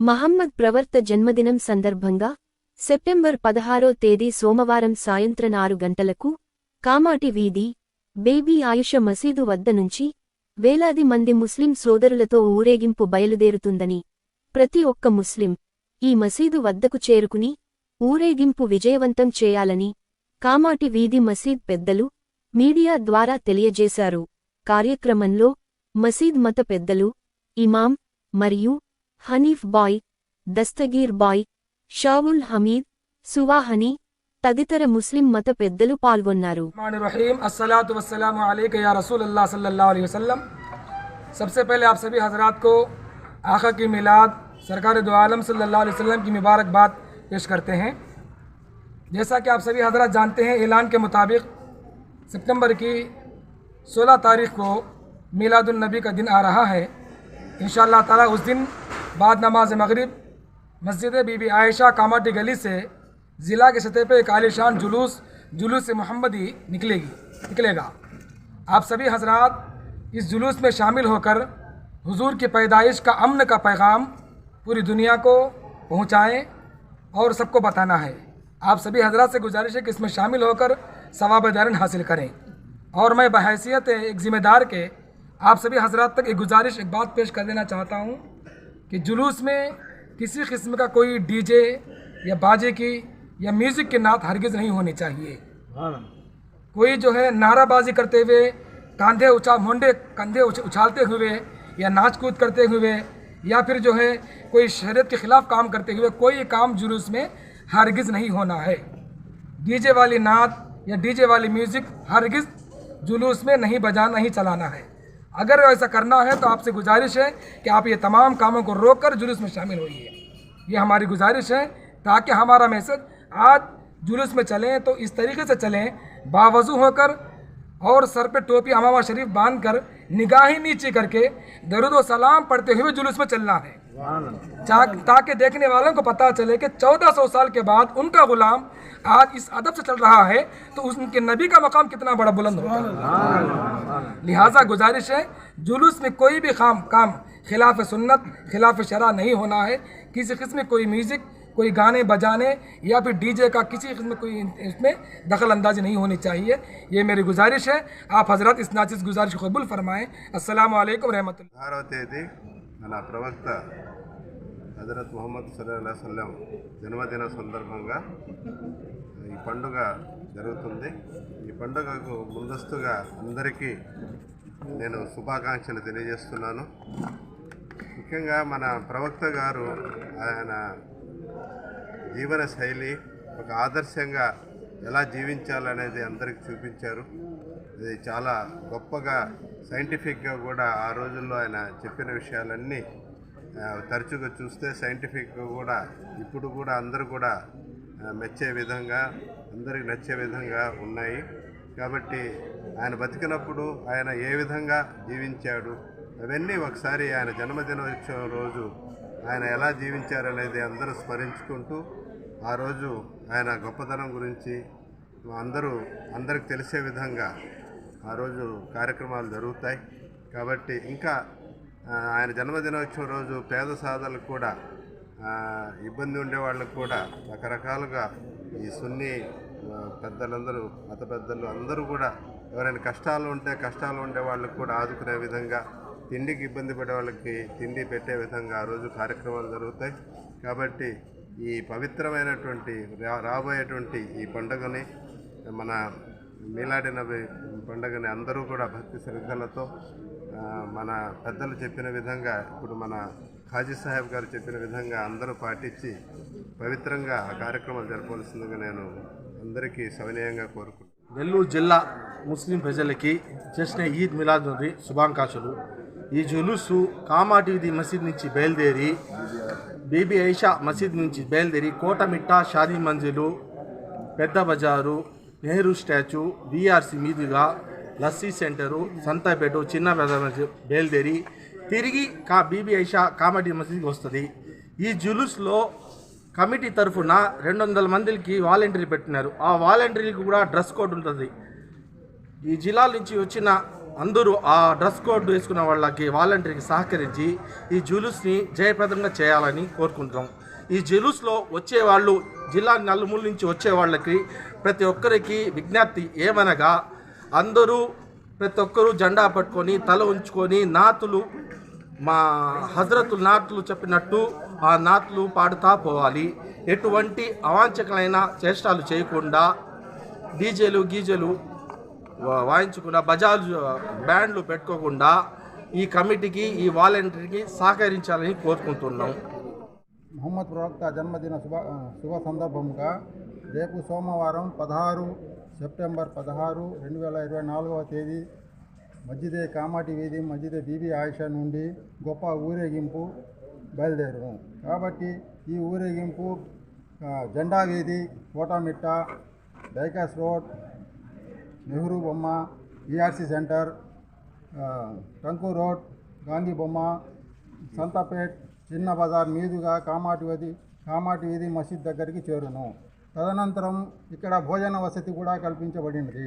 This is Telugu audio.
మహమ్మద్ ప్రవర్త జన్మదినం సందర్భంగా సెప్టెంబర్ పదహారో తేదీ సోమవారం సాయంత్రం ఆరు గంటలకు కామాటి వీధి బేబీ ఆయుష మసీదు వద్ద నుంచి వేలాది మంది ముస్లిం సోదరులతో ఊరేగింపు బయలుదేరుతుందని ప్రతి ఒక్క ముస్లిం ఈ మసీదు వద్దకు చేరుకుని ఊరేగింపు విజయవంతం చేయాలని కామాటి వీధి మసీద్ పెద్దలు మీడియా ద్వారా తెలియజేశారు. కార్యక్రమంలో మసీద్ మత పెద్దలు ఇమాం మరియు حنیف بائی దస్తగీర్ బాయ్ షావుల్ హమీద్ సువాహని తదితర ముస్లిం మత పెద్దలు పాల్గొన్నారు سب سے پہلے آپ سبھی حضرات کو آقا کی میلاد سرکار دو عالم صلی اللہ علیہ وسلم کی مبارکباد پیش کرتے ہیں جیسا کہ آپ سبھی حضرات جانتے ہیں اعلان کے مطابق سپتمبر کی سولہ تاریخ کو میلاد النبی کا دن آ رہا ہے انشاءاللہ تعالی اس دن بعد نماز مغرب، مسجد بی بی عائشہ کاماٹی گلی سے ضلع کے سطح پہ ایک عالیشان جلوس جلوس محمدی نکلے گی، نکلے گا۔ آپ سبھی حضرات اس جلوس میں شامل ہو کر حضور کی پیدائش کا امن کا پیغام پوری دنیا کو پہنچائیں اور سب کو بتانا ہے۔ آپ سبھی حضرات سے گزارش ہے کہ اس میں شامل ہو کر ثواب دارن حاصل کریں۔ اور میں بحیثیت ایک ذمہ دار کے آپ سبھی حضرات تک ایک گزارش، ایک بات پیش کر دینا چاہتا ہوں۔ کہ جلوس میں کسی قسم کا کوئی ڈی جے یا باجے کی یا میوزک کی نعت ہرگز نہیں ہونی چاہیے۔ کوئی جو ہے نعرہ بازی کرتے ہوئے کاندھے اچھا مونڈے کندھے اچھا، اچھالتے ہوئے یا ناچ کود کرتے ہوئے یا پھر جو ہے کوئی شہرت کے خلاف کام کرتے ہوئے کوئی کام جلوس میں ہرگز نہیں ہونا ہے۔ ڈی جے والی نعت یا ڈی جے والی میوزک ہرگز جلوس میں نہیں بجانا ہی چلانا ہے۔ اگر ایسا کرنا ہے تو آپ سے گزارش ہے کہ آپ یہ تمام کاموں کو روک کر جلوس میں شامل ہوئی ہے یہ ہماری گزارش ہے تاکہ ہمارا میسج آج جلوس میں چلیں تو اس طریقے سے چلیں، باوضو ہو کر اور سر پہ ٹوپی امامہ شریف باندھ کر نگاہیں نیچے کر کے درود و سلام پڑھتے ہوئے جلوس میں چلنا ہے۔ تاکہ دیکھنے والوں کو پتہ چلے کہ چودہ سو سال کے بعد ان کا غلام آج اس ادب سے چل رہا ہے تو ان کے نبی کا مقام کتنا بڑا بلند ہوتا ہے۔ لہٰذا گزارش ہے، جلوس میں کوئی بھی خام کام خلاف سنت، خلاف شرع نہیں ہونا ہے۔ کسی قسم کوئی میوزک، کوئی گانے بجانے یا پھر ڈی جے کا کسی قسم کوئی اس میں دخل اندازی نہیں ہونی چاہیے۔ یہ میری گزارش ہے۔ آپ حضرت اس ناچس گزارش قبول فرمائیں۔ السلام علیکم رحمت اللہ۔ మన ప్రవక్త హజరత్ ముహమ్మద్ సల్లా సల్లం జన్మదిన సందర్భంగా ఈ పండుగ జరుగుతుంది. ఈ పండుగకు ముందస్తుగా అందరికీ నేను శుభాకాంక్షలు తెలియజేస్తున్నాను. ముఖ్యంగా మన ప్రవక్త గారు ఆయన జీవన శైలి ఒక ఆదర్శంగా ఎలా జీవించాలనేది అందరికి చూపించారు. ఇది చాలా గొప్పగా సైంటిఫిక్గా కూడా ఆ రోజుల్లో ఆయన చెప్పిన విషయాలన్నీ తరచుగా చూస్తే సైంటిఫిక్గా కూడా ఇప్పుడు కూడా అందరూ కూడా మెచ్చే విధంగా అందరికి నచ్చే విధంగా ఉన్నాయి. కాబట్టి ఆయన బతికినప్పుడు ఆయన ఏ విధంగా జీవించాడు అవన్నీ ఒకసారి ఆయన జన్మదినోత్సవం రోజు ఆయన ఎలా జీవించారనేది అందరూ స్మరించుకుంటూ ఆ రోజు ఆయన గొప్పతనం గురించి అందరూ అందరికి తెలిసే విధంగా ఆ రోజు కార్యక్రమాలు జరుగుతాయి. కాబట్టి ఇంకా ఆయన జన్మదినోత్సవం రోజు పేద సాధనలకు కూడా ఇబ్బంది ఉండే వాళ్ళకు కూడా రకరకాలుగా ఈ సున్ని పెద్దలందరూ మత పెద్దలు అందరూ కూడా ఎవరైనా కష్టాలు ఉంటే కష్టాలు ఉండే వాళ్ళకు కూడా ఆదుకునే విధంగా తిండికి ఇబ్బంది పడే వాళ్ళకి తిండి పెట్టే విధంగా ఆ రోజు కార్యక్రమాలు జరుగుతాయి. కాబట్టి ఈ పవిత్రమైనటువంటి రా- రాబోయేటువంటి ఈ పండుగని మన మీలాడి నబి పండుగని అందరూ కూడా భక్తి శ్రద్ధలతో మన పెద్దలు చెప్పిన విధంగా ఇప్పుడు మన ఖాజీ సాహెబ్ గారు చెప్పిన విధంగా అందరూ పాటించి పవిత్రంగా ఆ కార్యక్రమాలు జరపవలసిందిగా నేను అందరికీ సవినయంగా కోరుకుంటున్నాను. నెల్లూరు జిల్లా ముస్లిం ప్రజలకి చేసిన ఈద్ మిలాద్ నబీ శుభాకాంక్షలు. ఈ జులుసు కామాటిది మసీద్ నుంచి బయలుదేరి బీబీ ఐషా మసీద్ నుంచి బయలుదేరి కోటమిట్ట షాదీ మంజిలు పెద్ద బజారు నెహ్రూ స్టాచ్యూ బీఆర్సీ మీదుగా లస్సీ సెంటరు సంతాపేట చిన్న బయలుదేరి తిరిగి కా బీబీఐషా కామెడీ మసీద్కి వస్తుంది. ఈ జులూస్లో కమిటీ తరఫున రెండు వందల మందికి వాలంటీర్ పెట్టినారు. ఆ వాలంటీర్కి కూడా డ్రెస్ కోడ్ ఉంటుంది. ఈ జిల్లాల నుంచి వచ్చిన అందరూ ఆ డ్రెస్ కోడ్ వేసుకున్న వాళ్ళకి వాలంటీర్కి సహకరించి ఈ జులూస్ని జయప్రదంగా చేయాలని కోరుకుంటున్నాం. ఈ జులూస్లో వచ్చే వాళ్ళు జిల్లా నలుమూల నుంచి వచ్చే వాళ్ళకి ప్రతి ఒక్కరికి విజ్ఞప్తి ఏమనగా అందరూ ప్రతి ఒక్కరూ జెండా పట్టుకొని తల ఉంచుకొని నాతులు మా హజరతులు నాట్లు చెప్పినట్టు ఆ నాట్లు పాడుతా పోవాలి. ఎటువంటి అవాంఛకమైన చేష్టాలు చేయకుండా డీజేలు గీజేలు వాయించకుండా బజాజ్ బ్యాండ్లు పెట్టుకోకుండా ఈ కమిటీకి ఈ వాలంటీర్కి సహకరించాలని కోరుకుంటున్నాం. మహమ్మద్ ప్రవక్త జన్మదిన శుభ శుభ సందర్భంగా రేపు సోమవారం పదహారు సెప్టెంబర్ పదహారు రెండు వేల ఇరవై నాలుగవ తేదీ మధ్యదే కామాటి వీధి మధ్యదే బీబీ ఆయిషా నుండి గొప్ప ఊరేగింపు బయలుదేరును. కాబట్టి ఈ ఊరేగింపు జెండా వీధి కోటామిట్ట డైకాస్ రోడ్ నెహ్రూ బొమ్మ ERC centre Tanku road Gandhi బొమ్మ సంతపేట్ చిన్న బజార్ మీదుగా కామాటి వీధి కామాటి వీధి మసీద్ దగ్గరికి చేరును. తదనంతరం ఇక్కడ భోజన వసతి కూడా కల్పించబడినది